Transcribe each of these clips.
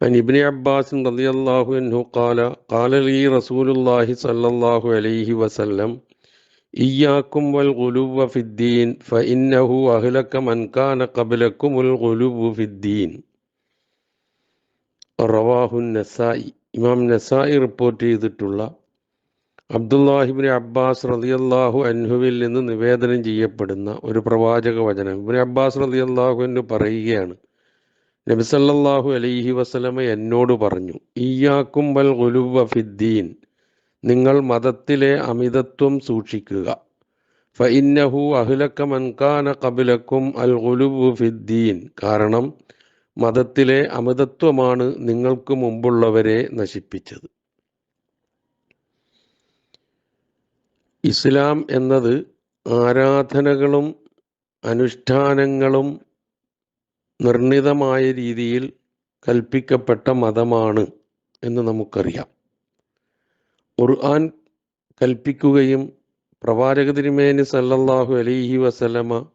عن ابن عباس رضي الله عنه قال قال لي رسول الله صلى الله عليه وسلم إياكم والغلو في الدين فإنه أهلك من كان قبلكم الغلو في الدين റവാഹു നസായി ഇമാം നസായി റിപ്പോർട്ട് ചെയ്തിട്ടുള്ള അബ്ദുല്ലാഹിബിൻ അബ്ബാസ് റളിയല്ലാഹു അൻഹുവിൽ നിന്ന് നിവേദനം ചെയ്യപ്പെടുന്ന ഒരു പ്രവാചക വചനം ഇബിൻ അബ്ബാസ് റളിയല്ലാഹു അൻഹു പറയുകയാണ് നബിസല്ലാഹു അലൈഹി വസലമ എന്നോട് പറഞ്ഞു ഇയാക്കും വൽ ഫിദ്ദീൻ നിങ്ങൾ മതത്തിലെ അമിതത്വം സൂക്ഷിക്കുക. ഫഇന്നഹു അഹുലക്ക മൻകാന കബിലക്കും അൽ ഗുലുവു ഫിദ്ദീൻ. കാരണം മതത്തിലെ അമിതത്വമാണ് നിങ്ങൾക്ക് മുമ്പുള്ളവരെ നശിപ്പിച്ചത്. ഇസ്ലാം എന്നത് ആരാധനകളും അനുഷ്ഠാനങ്ങളും നിർണിതമായ രീതിയിൽ കൽപ്പിക്കപ്പെട്ട മതമാണ് എന്ന് നമുക്കറിയാം. ഖുർആൻ കൽപ്പിക്കുകയും പ്രവാചക തിരുമേനി സല്ലല്ലാഹു അലൈഹി വസലമ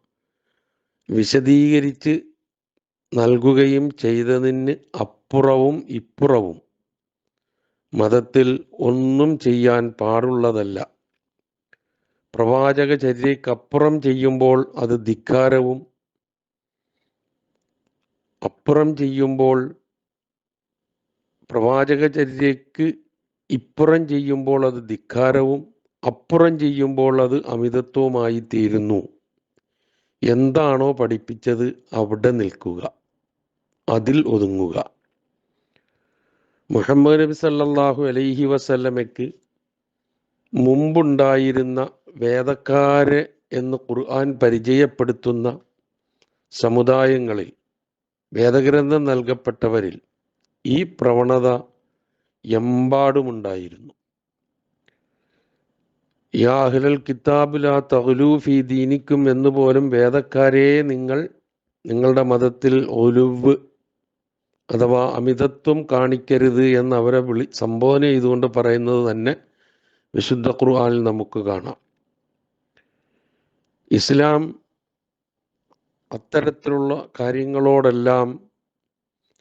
വിശദീകരിച്ച് നൽകുകയും ചെയ്തതിന് അപ്പുറവും ഇപ്പുറവും മതത്തിൽ ഒന്നും ചെയ്യാൻ പാടുള്ളതല്ല. പ്രവാചക ചര്യക്കപ്പുറം ചെയ്യുമ്പോൾ അത് ധിക്കാരവും അപ്പുറം ചെയ്യുമ്പോൾ പ്രവാചക ചരിതയ്ക്ക് ഇപ്പുറം ചെയ്യുമ്പോൾ അത് ധിക്കാരവും അപ്പുറം ചെയ്യുമ്പോൾ അത് അമിതത്വമായി തീരുന്നു. എന്താണോ പഠിപ്പിച്ചത് അവിടെ നിൽക്കുക അതിൽ ഒതുങ്ങുക. മുഹമ്മദ് നബി സല്ലാഹു അലൈഹി വസല്ലമയ്ക്ക് മുമ്പുണ്ടായിരുന്ന വേദക്കാര് എന്ന് ഖുർആൻ പരിചയപ്പെടുത്തുന്ന സമുദായങ്ങളിൽ വേദഗ്രന്ഥം നൽകപ്പെട്ടവരിൽ ഈ പ്രവണത എമ്പാടുമുണ്ടായിരുന്നു. യാഹ്ലൽ കിതാബുലാ തഹ്ലൂഫി ദീനിക്കും എന്നുപോലും വേദക്കാരെ നിങ്ങൾ നിങ്ങളുടെ മതത്തിൽ ഒലുവ് അഥവാ അമിതത്വം കാണിക്കരുത് എന്ന് അവരെ വിളി സംബോധന ചെയ്തുകൊണ്ട് പറയുന്നത് തന്നെ വിശുദ്ധ ഖുർആാനിൽ നമുക്ക് കാണാം. ഇസ്ലാം അത്തരത്തിലുള്ള കാര്യങ്ങളോടെല്ലാം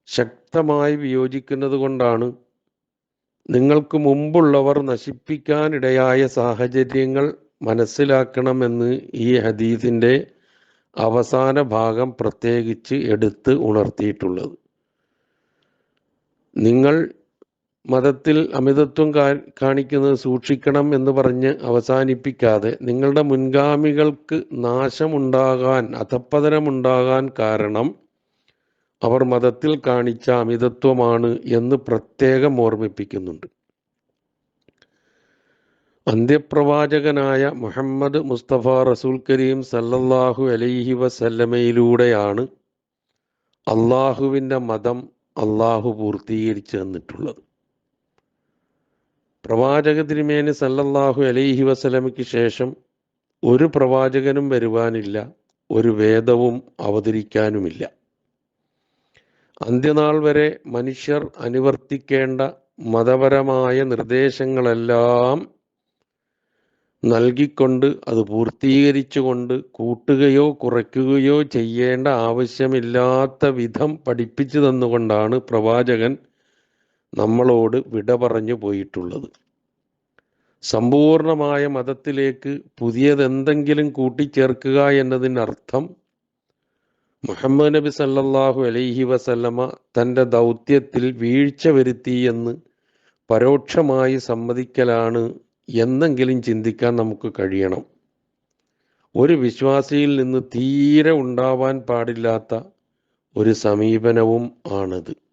ശക്തമായി വിയോജിക്കുന്നത് കൊണ്ടാണ് നിങ്ങൾക്ക് മുമ്പുള്ളവർ നശിപ്പിക്കാനിടയായ സാഹചര്യങ്ങൾ മനസ്സിലാക്കണമെന്ന് ഈ ഹദീസിന്റെ അവസാന ഭാഗം പ്രത്യേകിച്ച് എടുത്ത് ഉണർത്തിയിട്ടുള്ളത്. നിങ്ങൾ മതത്തിൽ അമിതത്വം കാണിക്കുന്നത് സൂക്ഷിക്കണം എന്ന് പറഞ്ഞ് അവസാനിപ്പിക്കാതെ നിങ്ങളുടെ മുൻഗാമികൾക്ക് നാശമുണ്ടാകാൻ അധപ്പതനമുണ്ടാകാൻ കാരണം അവർ മതത്തിൽ കാണിച്ച അമിതത്വമാണ് എന്ന് പ്രത്യേകം ഓർമ്മിപ്പിക്കുന്നുണ്ട്. അന്ത്യപ്രവാചകനായ മുഹമ്മദ് മുസ്തഫ റസൂൽ കരീം സല്ലല്ലാഹു അലൈഹി വസല്ലമയിലൂടെയാണ് അള്ളാഹുവിന്റെ മതം അള്ളാഹു പൂർത്തീകരിച്ചു തന്നിട്ടുള്ളത്. പ്രവാചക തിരുമേനി സല്ലല്ലാഹു അലൈഹി വസല്ലമയ്ക്ക് ശേഷം ഒരു പ്രവാചകനും വരുവാനില്ല ഒരു വേദവും അവതരിക്കാനുമില്ല. അന്ത്യനാൾ വരെ മനുഷ്യർ അനുവർത്തിക്കേണ്ട മതപരമായ നിർദ്ദേശങ്ങളെല്ലാം നൽകിക്കൊണ്ട് അത് പൂർത്തീകരിച്ചുകൊണ്ട് കൂട്ടുകയോ കുറയ്ക്കുകയോ ചെയ്യേണ്ട ആവശ്യമില്ലാത്ത വിധം പഠിപ്പിച്ചു തന്നുകൊണ്ടാണ് പ്രവാചകൻ നമ്മളോട് വിട പറഞ്ഞു പോയിട്ടുള്ളത്. സമ്പൂർണമായ മതത്തിലേക്ക് പുതിയതെന്തെങ്കിലും കൂട്ടിച്ചേർക്കുക എന്നതിനർത്ഥം മുഹമ്മദ് നബി സല്ലല്ലാഹു അലൈഹി വസല്ലമ തന്റെ ദൗത്യത്തിൽ വീഴ്ച വരുത്തി എന്ന് പരോക്ഷമായി സമ്മതിക്കലാണ് എന്നെങ്കിലും ചിന്തിക്കാൻ നമുക്ക് കഴിയണം. ഒരു വിശ്വാസിയിൽ നിന്ന് തീരെ ഉണ്ടാവാൻ പാടില്ലാത്ത ഒരു സമീപനവും ആണിത്.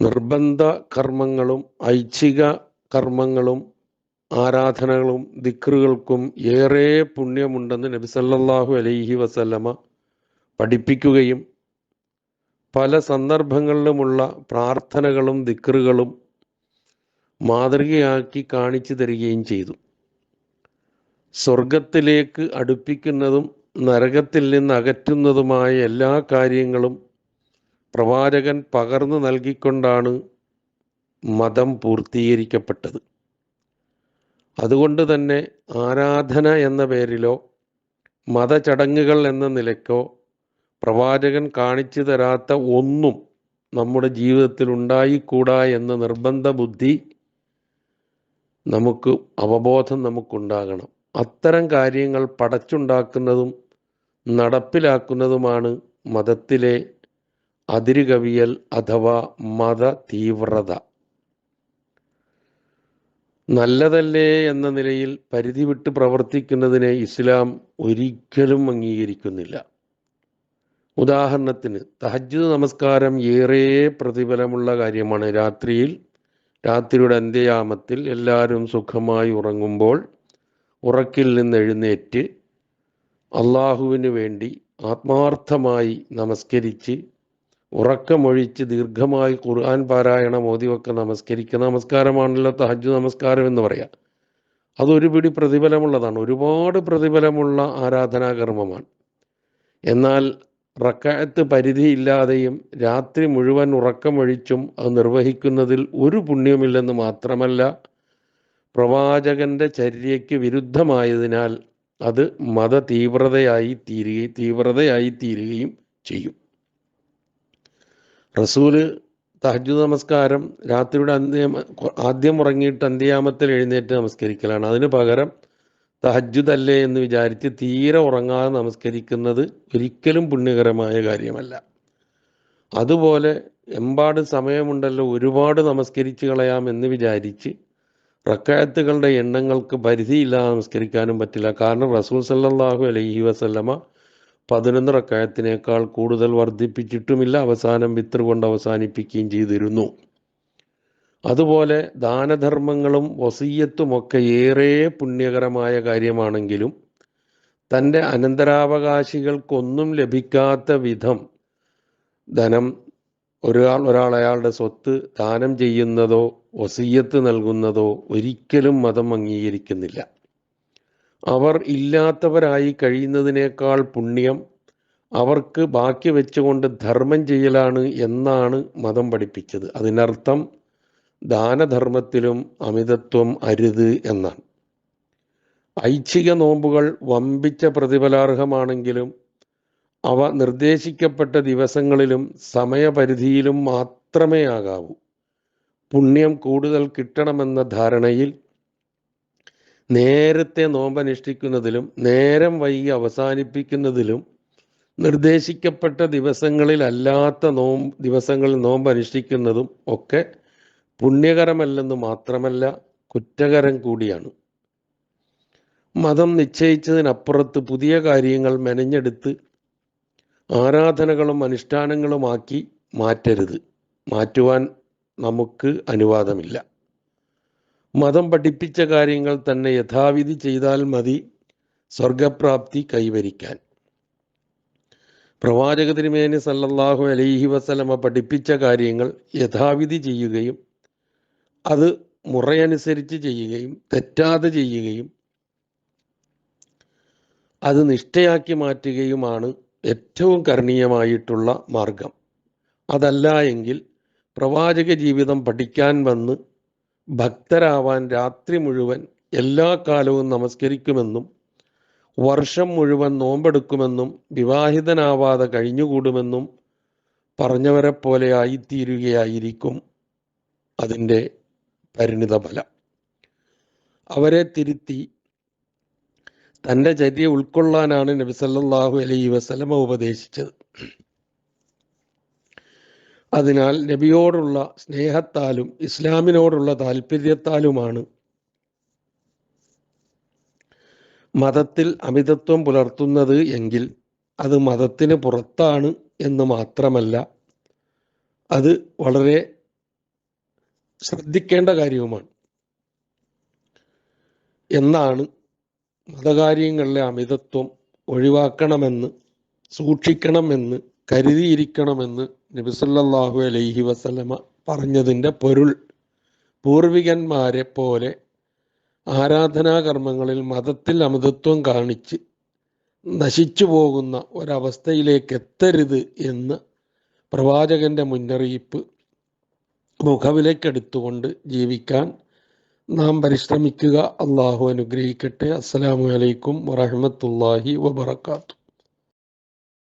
നിർബന്ധ കർമ്മങ്ങളും ഐച്ഛിക കർമ്മങ്ങളും ആരാധനകളും ദിക്റുകൾക്കും ഏറെ പുണ്യമുണ്ടെന്ന് നബി സല്ലല്ലാഹു അലൈഹി വസല്ലമ പഠിപ്പിക്കുകയും പല സന്ദർഭങ്ങളിലുമുള്ള പ്രാർത്ഥനകളും ദിക്റുകളും മാതൃകയാക്കി കാണിച്ചു തരികയും ചെയ്തു. സ്വർഗത്തിലേക്ക് അടുപ്പിക്കുന്നതും നരകത്തിൽ നിന്ന് അകറ്റുന്നതുമായ എല്ലാ കാര്യങ്ങളും പ്രവാചകൻ പകർന്നു നൽകിക്കൊണ്ടാണ് മതം പൂർത്തീകരിക്കപ്പെട്ടത്. അതുകൊണ്ട് തന്നെ ആരാധന എന്ന പേരിലോ മതചടങ്ങുകൾ എന്ന നിലയ്ക്കോ പ്രവാചകൻ കാണിച്ചു തരാത്ത ഒന്നും നമ്മുടെ ജീവിതത്തിൽ ഉണ്ടായിക്കൂടാ എന്ന നിർബന്ധ ബുദ്ധി നമുക്ക് അവബോധം നമുക്കുണ്ടാകണം. അത്തരം കാര്യങ്ങൾ പടച്ചുണ്ടാക്കുന്നതും നടപ്പിലാക്കുന്നതുമാണ് മതത്തിലെ അതിരുകവിയൽ അഥവാ മത തീവ്രത നല്ലതല്ലേ എന്ന നിലയിൽ പരിധി വിട്ട് പ്രവർത്തിക്കുന്നതിനെ ഇസ്ലാം ഒരിക്കലും അംഗീകരിക്കുന്നില്ല. ഉദാഹരണത്തിന് തഹജ്ജുദ് നമസ്കാരം ഏറെ പ്രതിഫലമുള്ള കാര്യമാണ്. രാത്രിയിൽ രാത്രിയുടെ അന്ത്യയാമത്തിൽ എല്ലാവരും സുഖമായി ഉറങ്ങുമ്പോൾ ഉറക്കിൽ നിന്ന് എഴുന്നേറ്റ് അള്ളാഹുവിന് വേണ്ടി ആത്മാർത്ഥമായി നമസ്കരിച്ച് ഉറക്കമൊഴിച്ച് ദീർഘമായി ഖുർആൻ പാരായണം ഓതിവൊക്കെ നമസ്കരിക്കുന്ന നമസ്കാരമാണല്ലോ തഹജ് നമസ്കാരം എന്ന് പറയാം. അതൊരു പിടി പ്രതിഫലമുള്ളതാണ്. ഒരുപാട് പ്രതിഫലമുള്ള ആരാധനാകർമ്മമാണ്. എന്നാൽ റക്കായത്ത് പരിധിയില്ലാതെയും രാത്രി മുഴുവൻ ഉറക്കമൊഴിച്ചും അത് നിർവഹിക്കുന്നതിൽ ഒരു പുണ്യമില്ലെന്ന് മാത്രമല്ല പ്രവാചകന്റെ ചര്യയ്ക്ക് വിരുദ്ധമായതിനാൽ അത് മത തീവ്രതയായി തീരുകയും തീവ്രതയായി തീരുകയും ചെയ്യും. റസൂൽ തഹജു നമസ്കാരം രാത്രിയുടെ അന്ത്യം ആദ്യം ഉറങ്ങിയിട്ട് അന്ത്യാമത്തിൽ എഴുന്നേറ്റ് നമസ്കരിക്കലാണ്. അതിന് പകരം തഹജുദല്ലേ എന്ന് വിചാരിച്ച് തീരെ ഉറങ്ങാതെ നമസ്കരിക്കുന്നത് ഒരിക്കലും പുണ്യകരമായ കാര്യമല്ല. അതുപോലെ എമ്പാട് സമയമുണ്ടല്ലോ ഒരുപാട് നമസ്കരിച്ച് കളയാം എന്ന് വിചാരിച്ച് റക്കായത്തുകളുടെ എണ്ണങ്ങൾക്ക് പരിധിയില്ലാതെ നമസ്കരിക്കാനും പറ്റില്ല. കാരണം റസൂൽ സല്ലാഹു അലൈഹി വസല്ലമ പതിനൊന്ന് റക്കായത്തിനേക്കാൾ കൂടുതൽ വർദ്ധിപ്പിച്ചിട്ടുമില്ല. അവസാനം വിത്തർ കൊണ്ട് അവസാനിപ്പിക്കുകയും ചെയ്തിരുന്നു. അതുപോലെ ദാനധർമ്മങ്ങളും വസീയത്തുമൊക്കെ ഏറെ പുണ്യകരമായ കാര്യമാണെങ്കിലും തന്റെ അനന്തരാവകാശികൾക്കൊന്നും ലഭിക്കാത്ത വിധം ധനം ഒരാൾ ഒരാൾ അയാളുടെ സ്വത്ത് ദാനം ചെയ്യുന്നതോ വസീയത്ത് നൽകുന്നതോ ഒരിക്കലും മതം അംഗീകരിക്കുന്നില്ല. അവർ ഇല്ലാത്തവരായി കഴിയുന്നതിനേക്കാൾ പുണ്യം അവർക്ക് ബാക്കി വെച്ചുകൊണ്ട് ധർമ്മം ചെയ്യലാണ് എന്നാണ് മതം പഠിപ്പിച്ചത്. അതിനർത്ഥം ദാനധർമ്മത്തിലും അമിതത്വം അരുത് എന്നാണ്. ഐച്ഛിക നോമ്പുകൾ വമ്പിച്ച പ്രതിഫലാർഹമാണെങ്കിലും അവ നിർദ്ദേശിക്കപ്പെട്ട ദിവസങ്ങളിലും സമയപരിധിയിലും മാത്രമേ ആകാവൂ. പുണ്യം കൂടുതൽ കിട്ടണമെന്ന ധാരണയിൽ നേരത്തെ നോമ്പനുഷ്ഠിക്കുന്നതിലും നേരം വൈകി അവസാനിപ്പിക്കുന്നതിലും നിർദ്ദേശിക്കപ്പെട്ട ദിവസങ്ങളിൽ അല്ലാത്ത നോമ്പ് ദിവസങ്ങളിൽ നോമ്പ് അനുഷ്ഠിക്കുന്നതും ഒക്കെ പുണ്യകരമല്ലെന്ന് മാത്രമല്ല കുറ്റകരം കൂടിയാണ്. മതം നിശ്ചയിച്ചതിനപ്പുറത്ത് പുതിയ കാര്യങ്ങൾ മെനഞ്ഞെടുത്ത് ആരാധനകളും അനുഷ്ഠാനങ്ങളുമാക്കി മാറ്റരുത്. മാറ്റുവാൻ നമുക്ക് അനുവാദമില്ല. മതം പഠിപ്പിച്ച കാര്യങ്ങൾ തന്നെ യഥാവിധി ചെയ്താൽ മതി സ്വർഗപ്രാപ്തി കൈവരിക്കാൻ. പ്രവാചക തിരുമേനി സല്ലല്ലാഹു അലൈഹി വസല്ലമ പഠിപ്പിച്ച കാര്യങ്ങൾ യഥാവിധി ചെയ്യുകയും അത് മുറയനുസരിച്ച് ചെയ്യുകയും തെറ്റാതെ ചെയ്യുകയും അത് നിഷ്ഠയാക്കി മാറ്റുകയുമാണ് ഏറ്റവും കരണീയമായിട്ടുള്ള മാർഗം. അതല്ല എങ്കിൽ പ്രവാചക ജീവിതം പഠിക്കാൻ വന്ന് ഭക്തരാവാൻ രാത്രി മുഴുവൻ എല്ലാ കാലവും നമസ്കരിക്കുമെന്നും വർഷം മുഴുവൻ നോമ്പെടുക്കുമെന്നും വിവാഹിതനാവാതെ കഴിഞ്ഞുകൂടുമെന്നും പറഞ്ഞവരെ പോലെ ആയിത്തീരുകയായിരിക്കും അതിന്റെ പരിണിത ഫലം അവരെ തിരുത്തി തന്റെ ചര്യ ഉൾക്കൊള്ളാനാണ് നബി അലൈ അലൈഹി വസല്ലമ ഉപദേശിച്ചത്. അതിനാൽ നബിയോടുള്ള സ്നേഹത്താലും ഇസ്ലാമിനോടുള്ള താല്പര്യത്താലുമാണ് മതത്തിൽ അമിതത്വം പുലർത്തുന്നത് എങ്കിൽ അത് മതത്തിന് പുറത്താണ് എന്ന് മാത്രമല്ല അത് വളരെ ശ്രദ്ധിക്കേണ്ട കാര്യവുമാണ്. എന്നാണ് മതകാര്യങ്ങളിലെ അമിതത്വം ഒഴിവാക്കണമെന്ന് സൂക്ഷിക്കണമെന്ന് കരുതിയിരിക്കണമെന്ന് നബിസല്ലാഹു അലൈഹി വസല്ലമ പറഞ്ഞതിന്റെ പൊരുൾ. പൂർവികന്മാരെ പോലെ ആരാധനാകർമ്മങ്ങളിൽ മതത്തിൽ അമിതത്വം കാണിച്ച് നശിച്ചു പോകുന്ന ഒരവസ്ഥയിലേക്ക് എത്തരുത് എന്ന് പ്രവാചകന്റെ മുന്നറിയിപ്പ് മുഖവിലേക്കെടുത്തുകൊണ്ട് ജീവിക്കാൻ നാം പരിശ്രമിക്കുക. അള്ളാഹു അനുഗ്രഹിക്കട്ടെ. അസ്സലാമു അലൈക്കും വറഹമത്തല്ലാഹി വബർക്കാത്തു